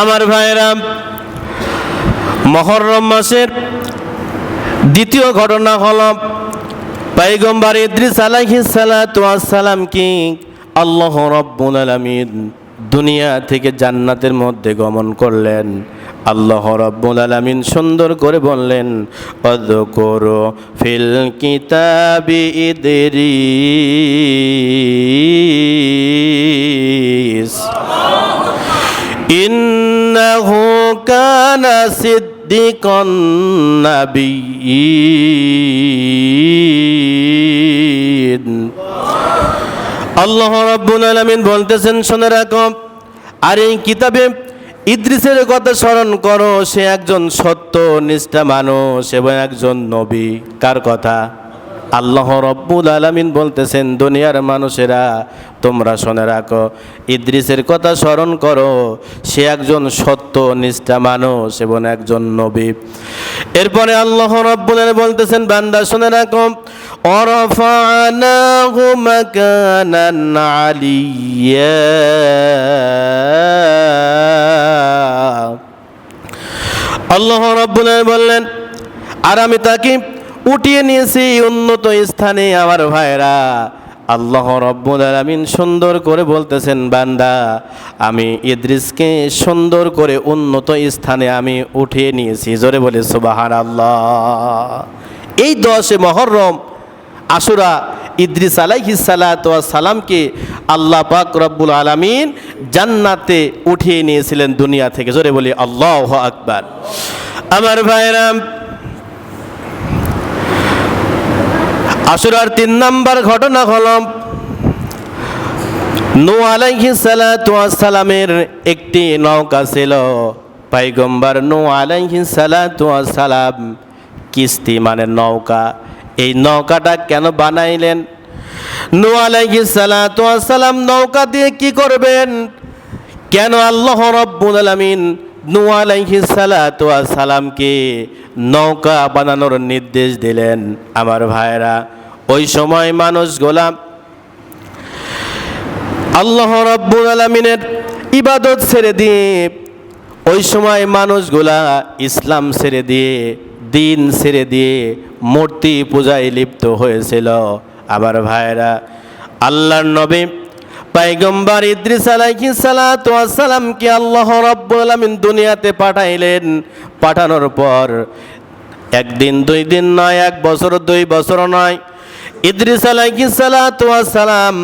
আমার ভাইরা মহরম মাসের দ্বিতীয় ঘটনা হল পাইগম্বার ইদ্রিস সালাম কি আল্লাহ রব্বুল আলামিন দুনিয়া থেকে জান্নাতের মধ্যে গমন করলেন। আল্লাহ রব্বুল আলামিন সুন্দর করে বললেন অদকর ফিল কিতাবি ইদরিস। إنه كان صديقا نبيين আল্লাহ রাব্বুল আলামিন বলতেছেন শুনে রাখো আর এই কিতাবে ইদ্রিসের কথা স্মরণ করো সে একজন সত্য নিষ্ঠা মানুষ এবং একজন নবী কার কথা আল্লাহ রব্বুল আলামিন বলতেছেন, দুনিয়ার মানুষেরা, তোমরা শুনে রাখো, ইদ্রিসের কথা স্মরণ করো, সে একজন সত্য, নিষ্ঠা মানুষ এবং একজন নবী। এরপরে আল্লাহ রব্বুল বলতেছেন, বান্দা, শুনে রাখো আল্লাহ রব্বুল বললেন, আর আমি তাকে উঠিয়ে নিয়েছি উন্নত স্থানে আমার ভাইরা আল্লাহ রব্বুল আলামিন সুন্দর করে বলতেছেন, বান্দা, আমি ইদ্রিসকে সুন্দর করে উন্নত স্থানে আমি উঠিয়ে নিয়েছি। জোরে বলে সুবাহান আল্লাহ এই দশে মহরম আশুরা ইদ্রিস ওয়াস সালামকে আল্লাহ পাক রব্বুল আলামিন জান্নাতে উঠিয়ে নিয়েছিলেন দুনিয়া থেকে। জোরে বলি, আল্লাহ আকবার। আমার ভাইরাম আশুরার তিন নাম্বার ঘটনা হল নু সালামের একটি নৌকা ছিল। পাইগম্বার নু সালাম কিস্তি মানে নৌকা। এই নৌকাটা কেন বানাইলেন? নু সালাম নৌকা দিয়ে কি করবেন? কেন আল্লাহ রব্বুল আলামিন নু সালামকে নৌকা বানানোর নির্দেশ দিলেন? আমার ভাইরা ওই সময় মানুষগুলা আল্লাহ রব্বুল আলমিনের ইবাদত ছেড়ে দিয়ে, ওই সময় মানুষগুলা ইসলাম ছেড়ে দিয়ে, দিন ছেড়ে দিয়ে মূর্তি পূজায় লিপ্ত হয়েছিল। আবার ভাইরা, আল্লাহর নবী পাইগম্বার ইদ্রিস আলাইহিস সালাতু ওয়াস সালামকে আল্লাহ রাব্বুল আলামিন দুনিয়াতে পাঠাইলেন। পাঠানোর পর, একদিন, দুই দিন নয়, এক বছর, দুই বছর নয় ইদ্রিস সালাম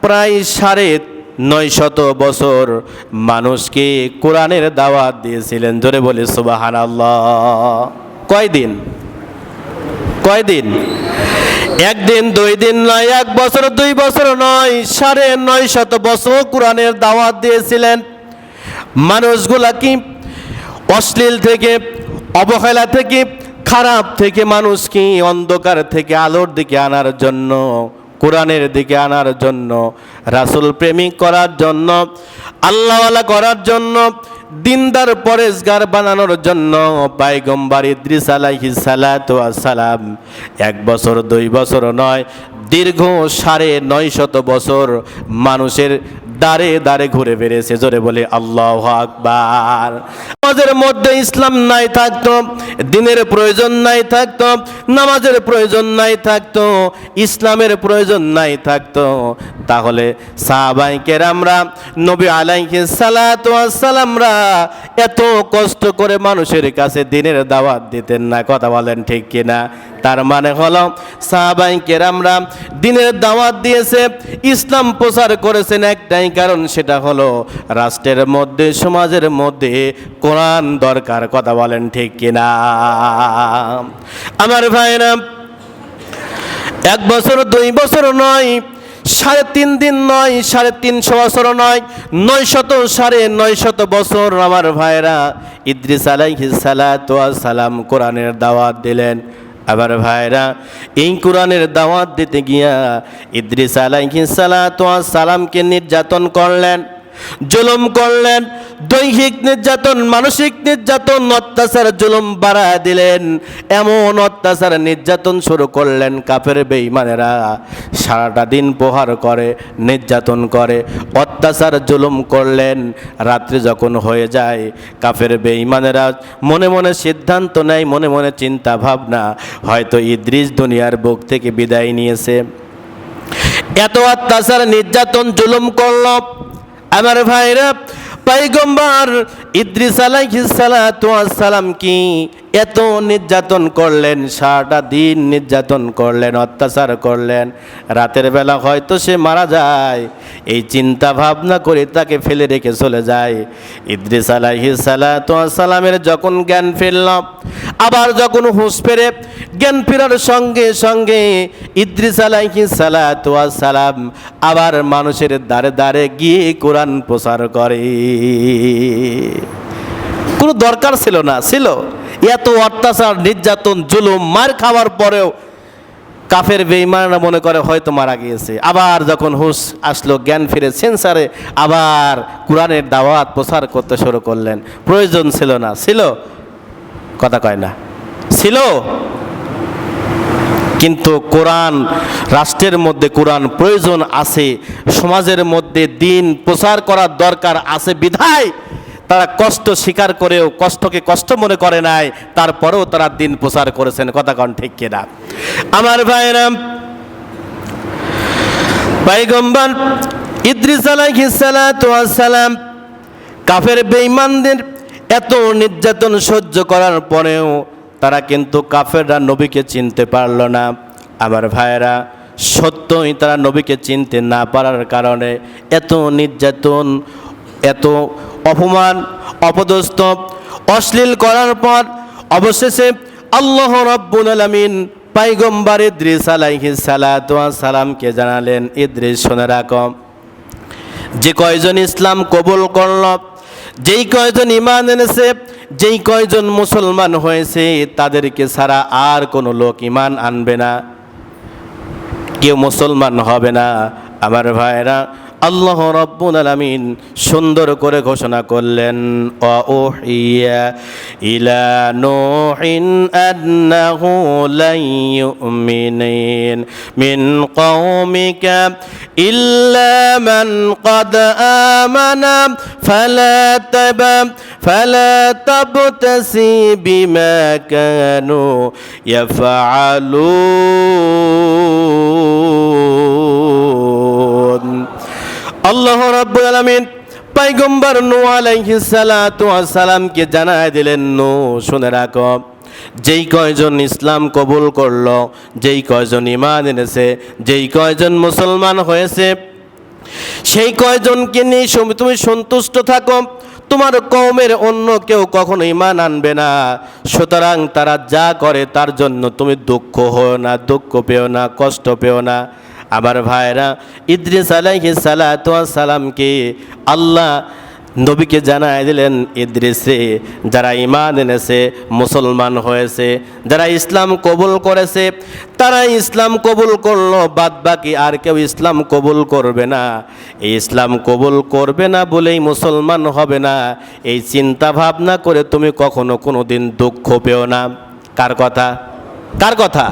প্রায় সাড়ে নয় শত বছর মানুষকে কোরআনের দাওয়াত দিয়েছিলেন। ধরে বলে সুবাহান আল্লাহ কয়দিন? কয়দিন? একদিন, দুই দিন নয়, এক বছর, দুই বছর নয়, সাড়ে নয় শত বছর কোরআনের দাওয়াত দিয়েছিলেন। মানুষগুলা কি অশ্লীল থেকে, অবহেলা থেকে খারাপ থেকে মানুষকে অন্ধকার থেকে আলোর দিকে আনার জন্য, কোরআনের দিকে আনার জন্য, রাসুল প্রেমিক করার জন্য, আল্লাহওয়ালা করার জন্য, দিনদার পরেশগার বানানোর জন্য, পাইগম্বার ইদ্রিস আলাইহি সালাম এক বছর, দুই বছর নয়, দীর্ঘ সাড়ে নয় শত বছর মানুষের দাঁড়ে দাঁড়ে ঘুরে বেড়েছে। জোরে বলে আল্লাহ আকবার। নামাজের মধ্যে ইসলাম নাই থাকতো, দিনের প্রয়োজন নাই থাকতো, নামাজের প্রয়োজন নাই থাকতো, ইসলামের প্রয়োজন নাই থাকতো। তাহলে সাহাবাইকের আমরা, নবী আলাইকে সালাতামরা এত কষ্ট করে মানুষের কাছে দিনের দাওয়াত দিতেন না, কথা বলেন ঠিক কিনা? তার মানে হলো সাহাবাইকের আমরা দিনের দাওয়াত দিয়েছে, ইসলাম প্রচার করেছেন একটাই কারণ, সেটা হলো রাষ্ট্রের মধ্যে, সমাজের মধ্যে কোরআন দরকার, কথা বলেন ঠিক কিনা? আমার ভাইরা এক বছর, দুই বছর নয়, সাড়ে তিন দিন নয়, সাড়ে তিনশো বছর নয় নয় শত সাড়ে নয় শত বছর আমার ভাইরা ইদ্রিস আলাইহিস সালাম কোরআনের দাওয়াত দিলেন। আবার ভাইরা এই কোরআনের দাওয়াত দিতে গিয়া ইদ্রিস আলাইহিস সালামকে নির্যাতন করলেন। জুলুম করলেন, দৈহিক নির্যাতন, মানসিক নির্যাতন, অত্যাচার, জুলুম বাড়া দিলেন। এমন অত্যাচার নির্যাতন শুরু করলেন কাফের বেঈমানেরা। সারাটা দিন প্রহার করে, নির্যাতন করে, অত্যাচার, জুলুম করলেন। রাত্রি যখন হয়ে যায়, কাফের বেঈমানেরা মনে মনে সিদ্ধান্ত নেয়, মনে মনে চিন্তা ভাবনা, হয়তো ইদ্রিস দুনিয়ার বুক থেকে বিদায় নিয়েছে। এত অত্যাচার, নির্যাতন, জুলুম করল আমার ভাইরা পাইগম্বর ইদ্রিস আলাইহিস সালাতু ওয়াস সালাম কি? এত নির্যাতন করলেন, সারাটা দিন নির্যাতন করলেন, অত্যাচার করলেন। রাতের বেলা হয়তো সে মারা যায়, এই চিন্তা ভাবনা করে তাকে ফেলে রেখে চলে যায়। ইদ্রিস আলাইহিস সালাতু ওয়াস সালামের যখন জ্ঞান ফিরল, আবার যখন হুঁশ ফেরে, জ্ঞান ফেরার সঙ্গে সঙ্গে ইদ্রিস আলাইহিস সালাতু ওয়াস সালাম আবার মানুষের দ্বারে দ্বারে গিয়ে কোরআন প্রচার করে। কোনো দরকার ছিল না, ছিল। এত অত্যাচার, নির্যাতন, জুলুম, মার খাওয়ার পরেও কাফের বেইমানরা মনে করে হয়তো মারা গিয়েছে। আবার যখন হুশ আসলো, জ্ঞান ফিরে সেন্সারে আবার কোরআনের দাওয়াত প্রচার করতে শুরু করলেন। প্রয়োজন ছিল না, ছিল? কথা কয় না। ছিল? কিন্তু কোরআন, রাষ্ট্রের মধ্যে কোরআন প্রয়োজন আছে, সমাজের মধ্যে দিন প্রচার করার দরকার আছে বিধায় তারা কষ্ট স্বীকার করেও কষ্টকে কষ্ট মনে করে নাই, তারপরেও তারা দিন প্রচার করেছেন, কথা কন ঠিক কিনা? আমার ভাইরাম পাইগম্বর ইদ্রিস আলাইহিস সালাতু ওয়াস সালাম কাফের বেঈমানদের এত নির্যাতন সহ্য করার পরেও তারা কিন্তু কাফেররা নবীকে চিনতে পারল না। আমার ভাইয়েরা, সত্যই তারা নবীকে চিনতে না পারার কারণে এত নির্যাতন এত অপমান, অপদস্থ, অশ্লীল করার পর অবশেষে আল্লাহ রব্বুল আলামিন পাইগম্বার ইদ্রিস ওয়াস সালামকে জানালেন, ইদ্রিস, শুনে রাখো। যে কয়জন ইসলাম কবুল করল, যেই কয়জন ইমান এনেছে, যেই কয়জন মুসলমান হয়েছে, তাদেরকে ছাড়া আর কোনো লোক ইমান আনবে না। কেউ মুসলমান হবে না। আমার ভাইরা আল্লাহ রব্বুল আলামিন সুন্দর করে ঘোষণা করলেন ওহিয়া ইলা নূহিন আন্নাহু লাই মিন কওমিকা ইল্লা মান আমানা ফালা তাব, ফালা তাবতাসি বিমা কানু ইয়াফআলুন. আল্লাহ রাব্বুল আলামিন পাইগম্বর নূহ আলাইহিস সালাতু সালামকে জানায় দিলেন নো শুনে রাখো, যেই কয়জন ইসলাম কবুল করল, যেই কয়জন ইমান এনেছে, যেই কয়জন মুসলমান হয়েছে, সেই কয়জনকে নিয়ে তুমি সন্তুষ্ট থাকো, তোমার কওমের অন্য কেউ কখনো ইমান আনবে না। সুতরাং তারা যা করে তার জন্য তুমি দুঃখ হও না, দুঃখ পেও না, কষ্ট পেও না। আমার ভাইরা, ইদ্রিস আলাইহি সালাতু সালামকে আল্লাহ নবীকে জানায় দিলেন, ইদ্রিসে যারা ইমান এনেছে, মুসলমান হয়েছে, যারা ইসলাম কবুল করেছে, তারা ইসলাম কবুল করল বাদ বাকি আর কেউ ইসলাম কবুল করবে না। এই ইসলাম কবুল করবে না বলেই মুসলমান হবে না। এই চিন্তা ভাবনা করে তুমি কখনো কোনো দিন দুঃখ পেও না। কার কথা? কার কথা?